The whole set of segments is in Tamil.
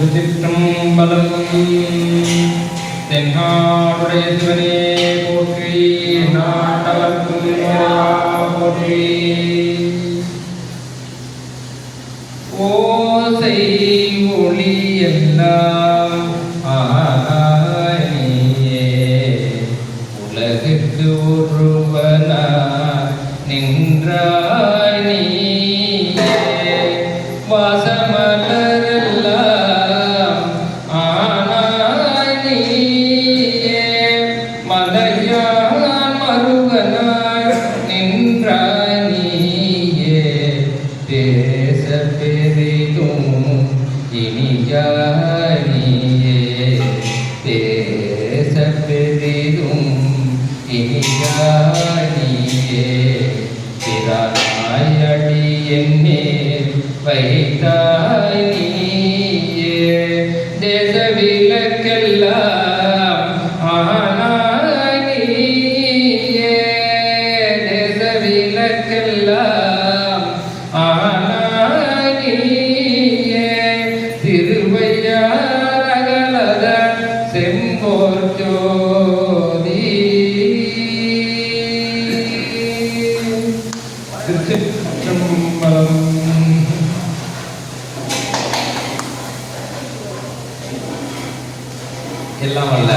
திருச்சிற்றம்பலம் தென்னாடுடைய சிவனே போற்றி நாட்டவர்க்கும் போற்றி ஓசை ஒளி எல்லாம் உலகிற்கு ஒருவனா நின்றாய் நீ வாசமலரெல்லாம் ദേശവിലക്കെല്ലാം ആനാനീയേ ദേശവിലക്കെല്ലാം ആനാനീയേ തിരുവയ്യാറകളത ചെമ്പോർജോതി തിരുച്ചം எல்லாம் வல்ல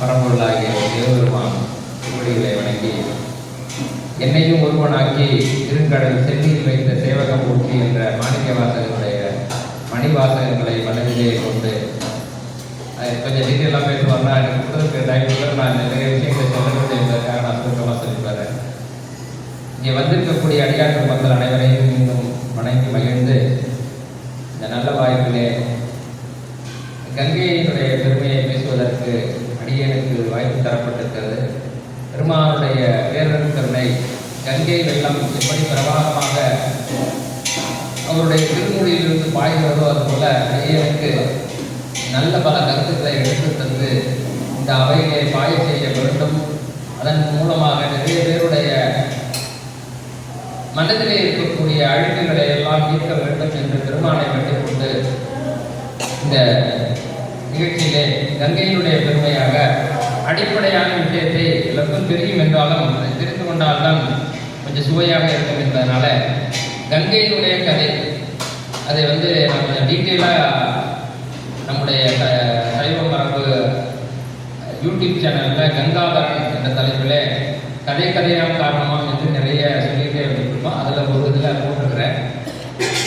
பரம்பொருளாகிய தேவருமான் திருவடிகளை வணங்கி என்னையும் ஒருவனாக்கி இருங்கடல் சென்னியில் வைத்த சேவகம் ஊட்டி என்ற மாணிக்க வாசகனுடைய மணிவாசகங்களை மனதிலே கொண்டு அது கொஞ்சம் டீட்டெயிலாக பேசுவார்னா எனக்கு கொடுத்துருக்க டைமில் நான் நிறைய விஷயங்களை சொல்லணும் என்பதற்காக நான் சுருக்கமாக சொல்லி இங்கே வந்திருக்கக்கூடிய அடியார்கள் மக்கள் அனைவரையும் மீண்டும் வணங்கி மகிழ்ந்து இந்த நல்ல வாய்ப்பிலே கங்கையினுடைய பெருமையை பேசுவதற்கு அடியனுக்கு தரப்பட்டிருக்கிறது பெருமானுடைய பேரன் கருணை கங்கை வெள்ளம் எப்படி பிரவாகமாக அவருடைய திருமொழியிலிருந்து பாய்கிறதோ அதுபோல ஐயனுக்கு நல்ல பல கருத்துக்களை எடுத்து தந்து இந்த அவைகளை பாய செய்ய வேண்டும். அதன் மூலமாக நிறைய பேருடைய மனதிலே இருக்கக்கூடிய அழுக்குகளை எல்லாம் ஈர்க்க வேண்டும் என்று பெருமானை வேண்டிக் கொண்டு இந்த நிகழ்ச்சியிலே கங்கையினுடைய பெருமையாக அடிப்படையான விஷயத்தை எல்லாருக்கும் தெரியும் என்றாலும் அதை தெரிந்து கொண்டால்தான் கொஞ்சம் சுவையாக இருக்கும் என்பதனால கங்கையினுடைய கதை அதை வந்து நான் கொஞ்சம் டீட்டெயிலாக நம்முடைய சைவ மரபு யூடியூப் சேனலில் கங்காதரன் என்ற தலைப்பில் கதை கதையாக காரணமாக என்று நிறைய சொல்லிகிட்டே வந்துருக்கோம் அதில் ஒரு இதில் போட்டிருக்கிறேன்.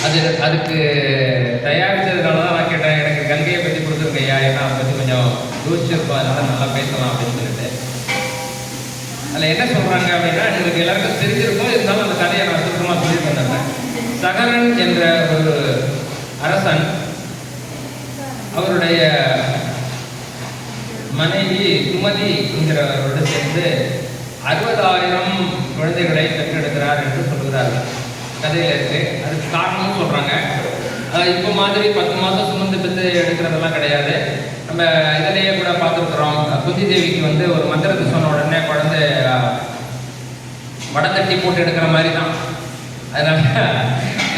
அது அதுக்கு தயாரித்ததுனால தான் நான் கேட்டேன் எனக்கு கங்கையை பற்றி கொடுத்துருக்கையா ஏன்னா அதை பற்றி கொஞ்சம் யோசிச்சிருப்போம் அதனால நல்லா பேசலாம் அப்படின்னு சொல்லிட்டு. அதில் என்ன சொல்கிறாங்க அப்படின்னா எங்களுக்கு எல்லாருக்கும் தெரிஞ்சிருக்கும் இருந்தாலும் அந்த கதையை நான் சுத்தமாக சொல்லிட்டு சகரன் என்ற ஒரு அரசன் அவருடைய மனைவி சுமதி என்கிறவரோடு சேர்ந்து அறுபதாயிரம் குழந்தைகளை பெற்றெடுக்கிறார் என்று சொல்கிறார்கள் கதையில் இருக்கு. அதுக்கு காரணமும் சொல்றாங்க. இப்போ மாதிரி பத்து மாதம் சுமந்து பெற்று எடுக்கிறதெல்லாம் கிடையாது. நம்ம இதிலேயே கூட பார்த்துருக்குறோம். புத்தி தேவிக்கு வந்து ஒரு மந்திரத்தை சொன்ன உடனே குழந்தை வடத்தட்டி போட்டு எடுக்கிற மாதிரி தான் அதனால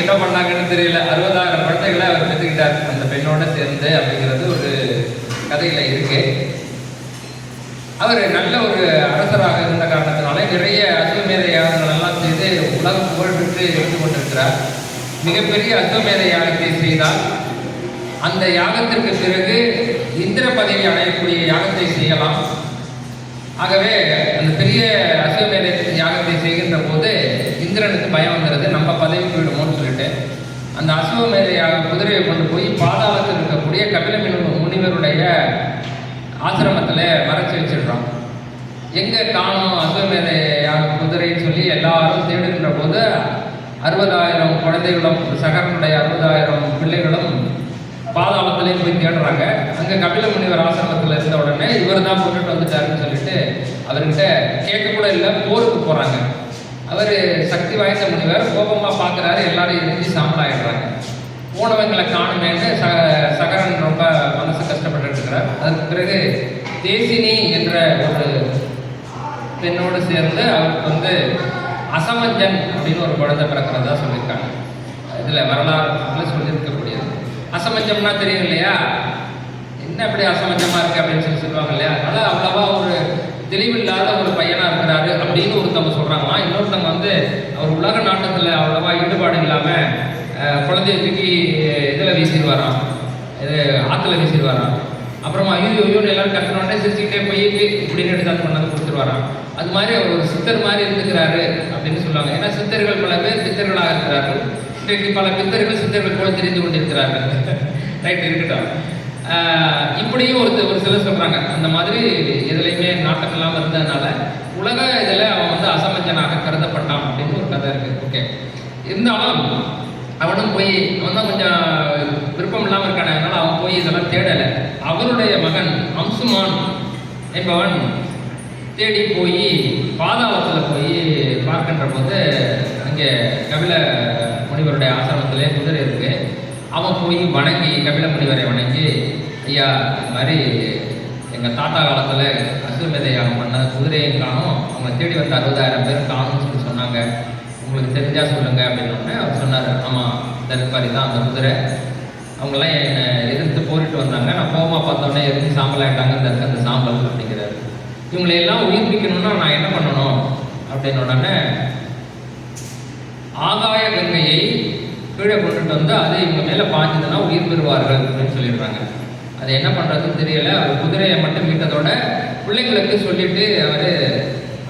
என்ன பண்ணாங்கன்னு தெரியல. அறுபதாயிரம் குழந்தைகளை அவர் பெற்றுக்கிட்டார். அந்த பெண்ணோட சேர்ந்து அப்படிங்கிறது ஒரு கதையில இருக்கு. அவர் நல்ல ஒரு அரசராக இருந்த காரணத்தினால நிறைய அஸ்வமேத யாகங்கள் எல்லாம் செய்து உலக புகழ் பெற்று இருந்து கொண்டிருக்கிறார் மிகப்பெரிய அஸ்வமேத யாகத்தை செய்தால் அந்த யாகத்திற்கு பிறகு இந்திர பதவி அடையக்கூடிய யாகத்தை செய்யலாம். ஆகவே அந்த பெரிய அசுவமேத யாகத்தை செய்கின்ற போது இந்திரனுக்கு பயம் வந்துடுது நம்ம பதவி போயிடுமோன்னு சொல்லிட்டு. அந்த அசுவமேதையாக யாக குதிரையை கொண்டு போய் பாதாளத்தில் இருக்கக்கூடிய கபில முனிவருடைய ஆசிரமத்தில் மறைச்சி வச்சிடுறோம் எங்கே காணும் அசுவமேதையாக யாக குதிரைன்னு சொல்லி எல்லாரும் தேடுகின்ற போது அறுபதாயிரம் குழந்தைகளும் சகரனுடைய அறுபதாயிரம் பிள்ளைகளும் பாதாளத்திலே போய் தேடுறாங்க. அங்கே கபில முனிவர் ஆசிரமத்தில் இருந்த உடனே இவர் தான் போட்டுட்டு வந்துட்டாருன்னு சொல்லிட்டு அவர்கிட்ட கேட்க கூட இல்லை போருக்கு போகிறாங்க அவர் சக்தி வாய்ந்த முனிவர் கோபமாக பார்க்குறாரு எல்லாரும் எரிஞ்சு சாம்பலாயிடுறாங்க. போனவங்களை காணுமேன்னு ச சகரன் ரொம்ப மனசு கஷ்டப்பட்டு இருக்கிறார். அதற்கு பிறகு தேசினி என்ற ஒரு பெண்ணோடு சேர்ந்து அவருக்கு வந்து அசமஞ்சன் அப்படின்னு ஒரு குழந்தை பிறக்கிறதா சொல்லியிருக்காங்க. இதில் வரலாறு சொல்லியிருக்க அசமஞ்சம்னா தெரியும் இல்லையா என்ன இப்படி அசமஞ்சமா இருக்கு அப்படின்னு சொல்லி சொல்லுவாங்க இல்லையா அதனால அவ்வளவா ஒரு தெளிவில்லாத ஒரு பையனா இருக்கிறாரு அப்படின்னு ஒருத்தவங்க சொல்றாங்களாம். இன்னொருத்தவங்க வந்து அவர் உலக நாட்டத்துல அவ்வளவா ஈடுபாடு இல்லாம குழந்தைய தூக்கி இதில் வீசிடுவாராம். இது ஆத்துல வீசிடுவாராம். அப்புறமா ஐயோ ஐயோன்னு எல்லாரும் கத்துனோடனே சிரிச்சுக்கிட்டே போய் இப்படின்னு எடுத்து கொண்டாந்து கொடுத்துருவாராம். அது மாதிரி அவர் ஒரு சித்தர் மாதிரி இருந்துக்கிறாரு அப்படின்னு சொல்லுவாங்க. ஏன்னா சித்தர்கள் பல பேர் சித்தர்களாக இருக்கிறார்கள். இன்றைக்கு பல பித்தர்கள் சித்தர்கள் போல தெரிந்து கொண்டிருக்கிறார்கள். ரைட் இருக்கட்டும். இப்படியும் ஒரு ஒரு சிலர் சொல்கிறாங்க அந்த மாதிரி எதுலையுமே நாட்டம் இல்லாமல் இருந்ததுனால உலக இதில் அவன் வந்து அசமஞ்சனாக கருதப்பட்டான் அப்படின்னு ஒரு கதை இருக்குது ஓகே இருந்தாலும் அவனும் போய் அவன் தான் கொஞ்சம் விருப்பம் இல்லாமல் இருக்கான அதனால் அவன் போய் இதெல்லாம் தேடலை. அவருடைய மகன் அம்சுமான் என்பவன் தேடி போய் பாதாளத்தில் போய் பார்க்கின்ற போது அங்கே கபில முனிவருடைய ஆசிரமத்திலே குதிரை இருக்கு. அவன் போய் வணங்கி கபில முனிவரை வணங்கி ஐயா இது மாதிரி எங்கள் தாத்தா காலத்தில் அசுவமேத யாகம் பண்ண குதிரையும் காணும் அவங்க தேடி வந்த அறுபதாயிரம் பேர் காணும்னு சொல்லி சொன்னாங்க. உங்களுக்கு தெரிஞ்சா சொல்லுங்க அப்படின்னு அவர் சொன்னார் ஆமாம் தர்பாரி தான் அந்த குதிரை. அவங்களாம் என்னை எதிர்த்து போரிட்டு வந்தாங்க. நான் கோமா பார்த்தோன்னே எதிர்த்து சாம்பல் ஆகிட்டாங்க இந்த அந்த சாம்பல் அப்படிங்கிறாரு. இவங்களை எல்லாம் உயிர்ப்பிக்கணும்னா நான் என்ன பண்ணணும்? அப்படின்னு உடனே ஆகாய கங்கையை கீழே கொண்டுட்டு வந்து அது இவங்க மேலே பாய்ஞ்சதுன்னா உயிர் பெறுவார்கள் அப்படின்னு சொல்லிடுறாங்க. அது என்ன பண்ணுறதுன்னு தெரியல. அவர் குதிரையை மட்டும் மீட்டதோட பிள்ளைங்களுக்கு சொல்லிட்டு அவர்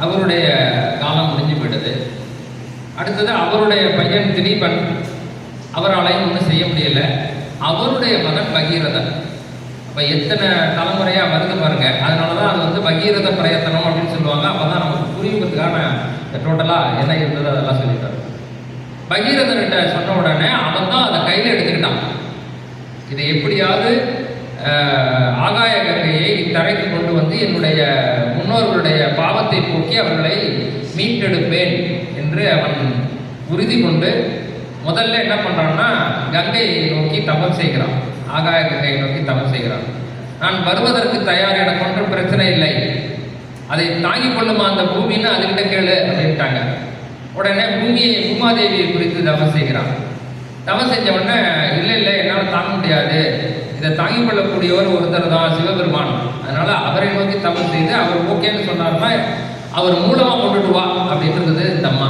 அவருடைய காலம் முடிஞ்சு போயிடுது அடுத்தது அவருடைய பையன் திரீபன் அவராலையும் ஒன்றும் செய்ய முடியல. அவருடைய மகன் பகீரதன். இப்போ எத்தனை தலைமுறையாக வருது பாருங்க. அதனால தான் அது வந்து பகீரத பிரயத்தனம் அப்படின்னு சொல்லுவாங்க. அப்போ தான் நமக்கு புரியுங்கிறதுக்காக டோட்டலாக என்ன இருந்தது அதெல்லாம் சொல்லிட்டாரு. பகீரதன்கிட்ட சொன்ன உடனே அவன் தான் அதை கையில் எடுத்துக்கிட்டான். இதை எப்படியாவது ஆகாய கங்கையை இத்தரைக்கு கொண்டு வந்து என்னுடைய முன்னோர்களுடைய பாவத்தை போக்கி அவர்களை மீட்டெடுப்பேன் என்று அவன் உறுதி கொண்டு முதல்ல என்ன பண்ணுறான்னா கங்கையை நோக்கி தபம் செய்கிறான். ஆகாய கங்கையை நோக்கி தபம் செய்கிறான். நான் வருவதற்கு தயார் எனக்கு ஒன்றும் பிரச்சனை இல்லை. அதை தாங்கிக் கொள்ளுமா அந்த பூமின்னு அதுகிட்ட கேளு அப்படின்ட்டாங்க. உடனே பூமியை பூமாதேவியை குறித்து தவம் செய்கிறான். தவம் செஞ்ச உடனே இல்லை இல்லை என்னால் தாங்க முடியாது. இதை தாங்கிக் கொள்ளக்கூடியவர் ஒருத்தர் தான் சிவபெருமான். அதனால அவரை நோக்கி தவம் செய்து அவர் ஓகேன்னு சொன்னார்னா அவர் மூலமா கொண்டுட்டு வா அப்படின்றது இந்த அம்மா.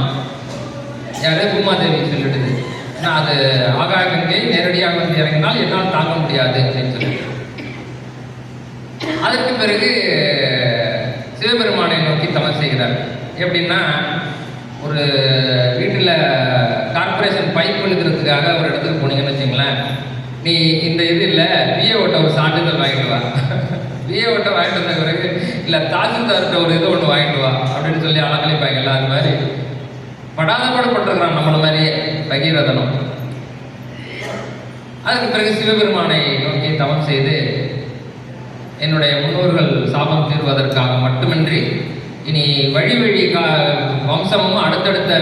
யாரு? பூமாதேவி சொல்லிடுது. ஏன்னா அது ஆகாய கங்கை நேரடியாக வந்து இறங்கினால் என்னால் தாங்க முடியாது அப்படின்னு சொல்லி அதற்கு பிறகு சிவபெருமானை நோக்கி தவம் செய்கிறார். எப்படின்னா ஒரு வீட்டில் கார்பரேஷன் பைப் இழுக்கிறதுக்காக ஒரு இடத்துக்கு போனீங்கன்னு வச்சுங்களேன் நீ இந்த இது இல்லை பிஏஓட்ட ஒரு சான்றிதழ் வாங்கிட்டு வா. பிஏஓட்ட வாங்கிட்டு வந்த பிறகு இல்லை தாசில்தார்கிட்ட ஒரு இது ஒன்று வாங்கிட்டு வா அப்படின்னு சொல்லி அலங்கழிப்பாங்கல்ல அது மாதிரி. படாத பாடுபட்டிருக்கிறான் நம்மள மாதிரியே பகீரதனம். அதுக்கு பிறகு சிவபெருமானை நோக்கி தவம் செய்து என்னுடைய முன்னோர்கள் சாபம் தீர்வதற்காக மட்டுமின்றி இனி வழி வழி கா வம்சமும் அடுத்தடுத்த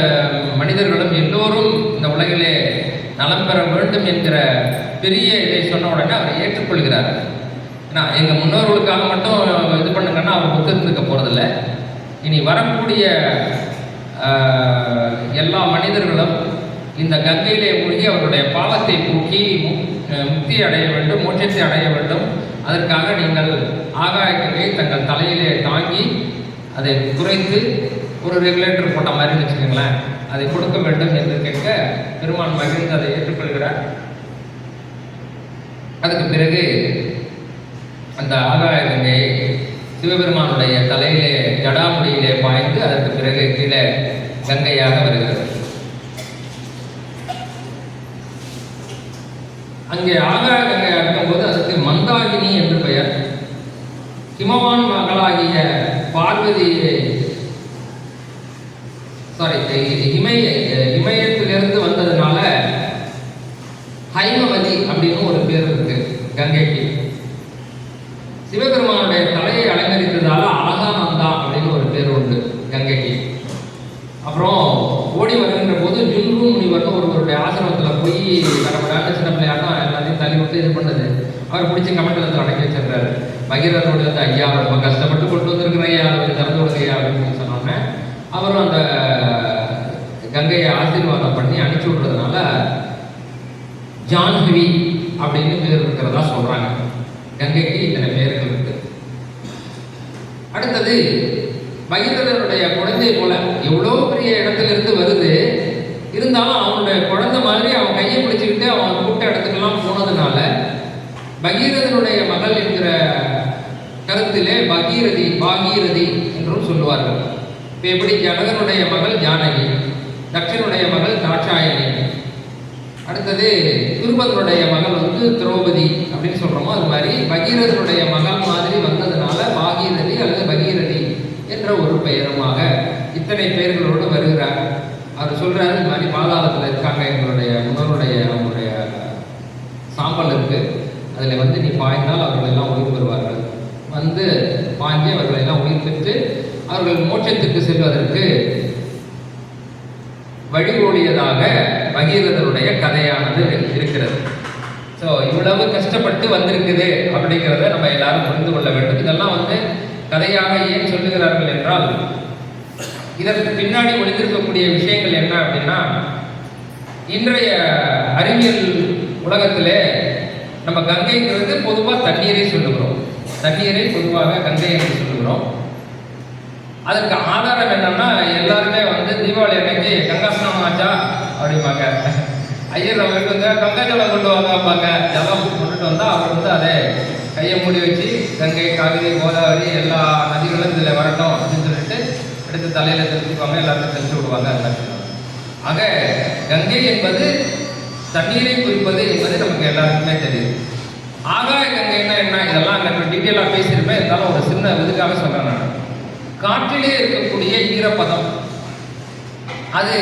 மனிதர்களும் எல்லோரும் இந்த உலகிலே நலம் பெற வேண்டும் என்கிற பெரிய இதை சொன்ன உடனே அவர் ஏற்றுக்கொள்கிறார். ஏன்னா எங்கள் முன்னோர்களுக்காக மட்டும் இது பண்ணுங்கன்னா அவர் ஒத்து இருந்துக்க போகிறதில்ல இனி வரக்கூடிய எல்லா மனிதர்களும் இந்த கங்கையிலே மூழ்கி அவருடைய பாவத்தை போக்கி முக்தி அடைய வேண்டும் மோட்சத்தை அடைய வேண்டும். அதற்காக நீங்கள் ஆகாய கங்கையை தங்கள் தலையிலே தாங்கி அதை குறைத்து ஒரு ரெகுலேட்டர் போட்ட மாதிரி வச்சுக்கோங்களேன். அதை கொடுக்க வேண்டும் என்று கேட்க பெருமான் மகிழ்ந்து அதை ஏற்றுக்கொள்கிறார். அதுக்கு பிறகு அந்த ஆகாய கங்கை சிவபெருமானுடைய தலையிலே ஜடாமுடியிலே பாய்ந்து அதற்கு பிறகு கீழே கங்கையாக வருகிறது. அங்கே ஆகாய கங்கையாக இருக்கும்போது அதுக்கு மந்தாகினி என்று பெயர். ஹிமவான் மகளாகிய பார்வதியை அடுத்தது பகீரதனுடைய குழந்தை போல எவ்வளோ பெரிய இடத்துல இருந்து வருது இருந்தாலும் அவனுடைய குழந்தை மாதிரி அவன் கையை பிடிச்சிக்கிட்டு அவன் கூட்ட இடத்துக்கெல்லாம் போனதுனால பகீரதனுடைய மகள் என்கிற கருத்திலே பகீரதி பாகீரதி என்றும் சொல்லுவார்கள். இப்போ எப்படி ஜனகனுடைய மகள் ஜானகி தட்சனுடைய மகள் தாட்சாயணி. அடுத்தது துருபதனுடைய மகள் வந்து திரௌபதி அப்படின்னு சொல்கிறோமோ அது மாதிரி பகீரதனுடைய மகள் மாதிரி வந்ததுனால பாகீரதி அல்லது பகீரதி என்ற ஒரு பெயருமாக இத்தனை பெயர்களோடு வருகிறார் அவர் சொல்றாரு இந்த மாதிரி பாதாளத்தில் இருக்காங்க எங்களுடைய முன்னோருடைய அவங்களுடைய சாம்பல் இருக்கு அதில் வந்து நீ பாய்ந்தால் அவர்கள் எல்லாம் உயிர் பெறுவார்கள் வந்து பாய்ந்து அவர்கள் எல்லாம் உயிர் பெற்று அவர்கள் மோட்சத்துக்கு செல்வதற்கு வழிகோடியதாக பகீரதனுடைய கதையானது இருக்கிறது ஸோ இவ்வளவு கஷ்டப்பட்டு அப்படிங்கிறத நம்ம எல்லாரும் புரிந்து கொள்ள வேண்டும். இதெல்லாம் வந்து கதையாக ஏன் சொல்லுகிறார்கள் என்றால் இதற்கு பின்னாடி ஒளிந்திருக்கக்கூடிய விஷயங்கள் என்ன அப்படின்னா இன்றைய அறிவியல் உலகத்திலே நம்ம கங்கைங்கிறது பொதுவாக தண்ணீரை சொல்லுகிறோம். தண்ணீரை பொதுவாக கங்கை என்று சொல்லுகிறோம். அதுக்கு ஆதாரம் என்னன்னா எல்லாருமே வந்து தீபாவளி அன்னைக்கு கங்கா ஸ்நானம் ஆச்சா அப்படிம்பாங்க. ஐயர் அவருக்கு கங்கை ஜலம் கொண்டு வாங்கப்பாங்க ஜலம் கொண்டுட்டு வந்தா அவர் வந்து அதை கையை மூடி வச்சு கங்கை காவிரி கோதாவரி எல்லா நதிகளும் இதில் வரட்டும் அப்படின்னு சொல்லிட்டு எடுத்து தலையில தெளிச்சுக்குவாங்க எல்லாத்தையும் தெளிச்சு விடுவாங்க அந்த ஆக கங்கை என்பது தண்ணீரை குறிப்பது என்பது நமக்கு எல்லாருக்குமே தெரியுது ஆகாய கங்கைன்னா என்ன? இதெல்லாம் அங்கே டீட்டெயிலாக பேசியிருப்பேன். இருந்தாலும் ஒரு சின்ன இதுக்காக சொல்கிறேன் நான். காற்றிலே இருக்கக்கூடிய ஈரப்பதம். அது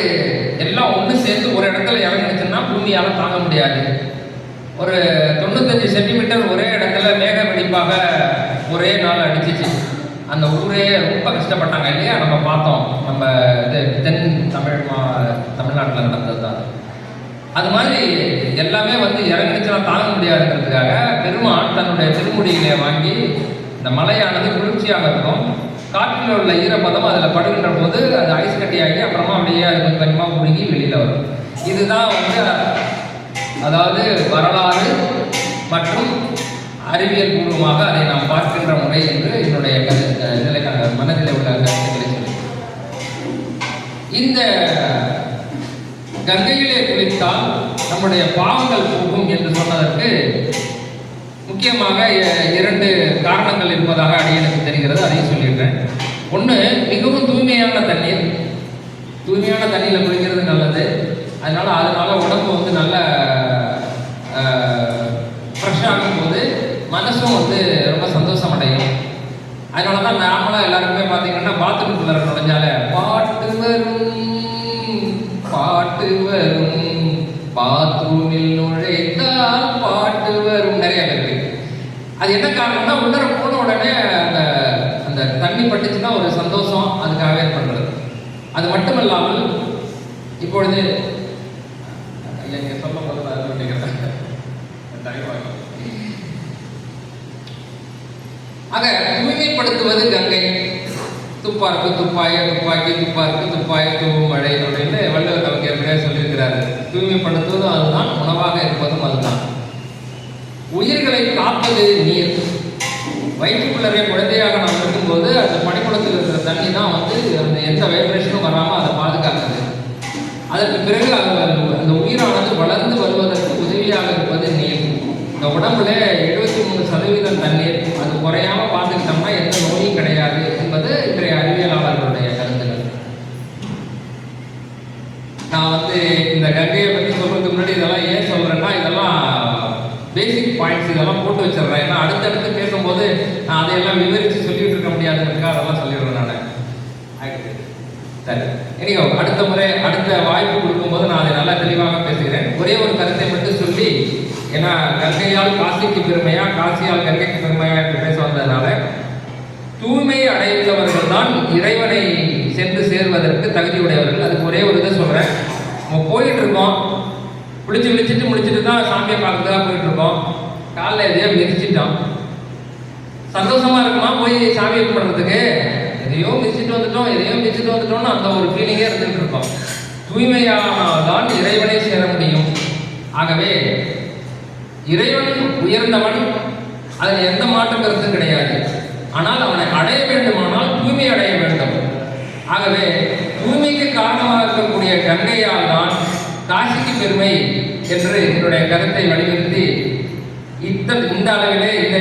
எல்லாம் ஒன்று சேர்ந்து ஒரு இடத்துல இறங்கிடுச்சுன்னா பூமியால் தாங்க முடியாது. ஒரு தொண்ணூத்தஞ்சு சென்டிமீட்டர் ஒரே இடத்துல மேக வெடிப்பாக ஒரே நாள் அடிச்சிச்சு. அந்த ஊரே ரொம்ப கஷ்டப்பட்டாங்க இல்லையா? நம்ம பார்த்தோம். நம்ம இது தென் தமிழ் மா தமிழ்நாட்டில் நடந்தது தான் அது மாதிரி எல்லாமே வந்து இறங்குச்சுன்னா தாங்க முடியாதுங்கிறதுக்காக பெருமான் தன்னுடைய திருமுடியிலே வாங்கி இந்த மலையானது குளிர்ச்சியாக இருக்கும். காற்றில் உள்ள ஈரப்பதம் அதில் படுகின்ற போது அது ஐஸ் கட்டியாகி அப்புறமா அப்படியே அது கொஞ்சம் கொஞ்சமாக முழுகி வெளியில் வரும். இதுதான் வந்து அதாவது வரலாறு மற்றும் அறிவியல் பூர்வமாக அதை நாம் பார்க்கின்ற முறை என்று என்னுடைய நிலைக்கான மனதில் உள்ள கருத்துக்களை சொல்லி இந்த கங்கையிலே குளித்தால் நம்முடைய பாவங்கள் போகும் என்று சொன்னதற்கு முக்கியமாக இரண்டு காரணங்கள் இருப்பதாக அடியனுக்கு தெரிகிறது. அதையும் சொல்லிடுறேன். ஒன்று மிகவும் தூய்மையான தண்ணீர். தூய்மையான தண்ணியில் குளிக்கிறது நல்லது. அதனால அதனால் உடம்பு வந்து நல்ல ஃப்ரெஷ்ஷாகும் ஆகும்போது மனசும் வந்து ரொம்ப சந்தோஷம் அடையும் அதனால தான் நார்மலாக எல்லாருக்குமே பார்த்தீங்கன்னா பாத்ரூம் குள்ளே பாட்டு வரும் பாட்டு வரும் பாத்ரூமில் நுழைந்தால் பாட்டு வரும் நிறைய பேருக்கு அது என்ன காரணம்னா உள்ளர போன உடனே அந்த அந்த தண்ணி பட்டுச்சுன்னா ஒரு சந்தோஷம் அதுக்காகவே பண்ணுறது அது மட்டும் இல்லாமல் இப்பொழுது ஐயா, நீங்க சொல்லும் போது ஆக தூய்மைப்படுத்துவது கங்கை. துப்பாக்கு துப்பாய துப்பாக்கி துப்பாக்கு துப்பாய தூவும் மழை அப்படின்னு வள்ளுவர் நமக்கு ஏற்கனவே சொல்லியிருக்கிறாரு. தூய்மைப்படுத்துவதும் அதுதான் உணவாக இருப்பதும் அதுதான். உயிர்களை காப்பது நீர். வயிற்றுக்குள்ளரே குழந்தையாக நாம் இருக்கும்போது அந்த பனிக்குளத்தில் இருக்கிற தண்ணி தான் வந்து அந்த எந்த வைப்ரேஷனும் வராமல் அதை அதற்கு பிறகு அந்த சரி. எனியோ அடுத்த முறை அடுத்த வாய்ப்பு கொடுக்கும்போது நான் அதை நல்லா தெளிவாக பேசுகிறேன். ஒரே ஒரு கருத்தை மட்டும் சொல்லி ஏன்னா கங்கையால் காசிக்கு பெருமையா காசியால் கங்கைக்கு பெருமையா என்று பேச வந்ததுனால தூய்மை அடைந்தவர்கள் தான் இறைவனை சென்று சேர்வதற்கு தகுதியுடையவர்கள். அதுக்கு ஒரே ஒரு இதை சொல்கிறேன் நம்ம போயிட்டு இருக்கோம். குளிச்சு குளிச்சுட்டு முடிச்சுட்டு தான் சாமியை பார்க்கறதுக்காக போயிட்டு இருக்கோம். காலைல எதையோ மிதிச்சிட்டோம். சந்தோஷமா இருக்குமா போய் சாமியை கும்பிட்றதுக்கு? எதையோ மிதிச்சிட்டு அந்த ஒரு ஃபீலிங்கே இருந்துகிட்டு இருக்கோம். தூய்மையானால் தான் இறைவனை சேர முடியும். ஆகவே இறைவன் உயர்ந்தவன் அதில் எந்த மாற்றம் கருத்து கிடையாது. ஆனால் அவனை அடைய வேண்டுமானால் தூய்மை அடைய வேண்டும். ஆகவே தூய்மைக்கு காரணமாக இருக்கக்கூடிய கங்கையால் தான் காசிக்கு பெருமை என்று என்னுடைய கருத்தை வலியுறுத்தி இத்த இந்த அளவிலே இந்த